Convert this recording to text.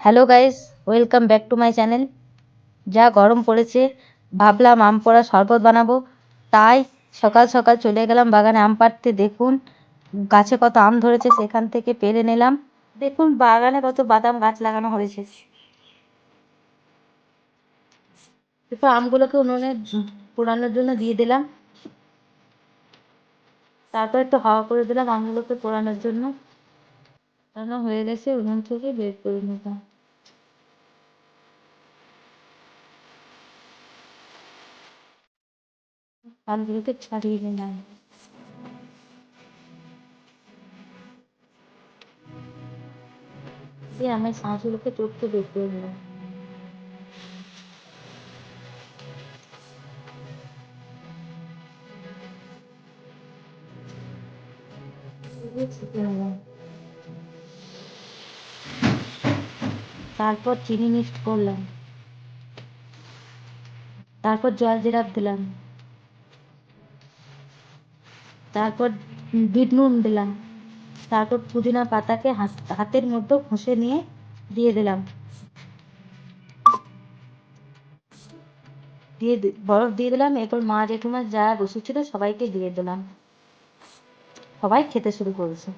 Hello guys welcome back to my channel যা গরম পড়েছে, ভাবলাম আম পোড়া শরবত বানাবো। তাই সকাল সকাল চলে গেলাম বাগানে আম পাড়তে। দেখুন, গাছে কত আম ধরেছে, সেখান থেকে পেরে নিলাম। দেখুন, বাগানে কত বাদাম গাছ লাগানো হয়েছে। এরপর আমগুলোকে উনুনে পোড়ানোর জন্য দিয়ে দিলাম। তারপর একটু হাওয়া করে দিলাম আমগুলোকে পোড়ানোর জন্য। রান্না হয়ে গেছে, ওখান থেকে বের করে নিলাম। ছাড়িয়ে নিলাম। দিয়ে আমি শাঁসগুলোকে বের করে নিলাম। নিলাম। তারপর চিনি মিক্সড করলাম। তারপর জল জিরাপ দিলাম। তারপর বিট নুন দিলাম। তারপর পুদিনা পাতাকে হাতের মধ্যে ঘষে নিয়ে দিয়ে দিলাম। দিয়ে বরফ দিয়ে দিলাম। এরপর মা জেঠুমা যা বসেছিল সবাইকে দিয়ে দিলাম। সবাই খেতে শুরু করেছে।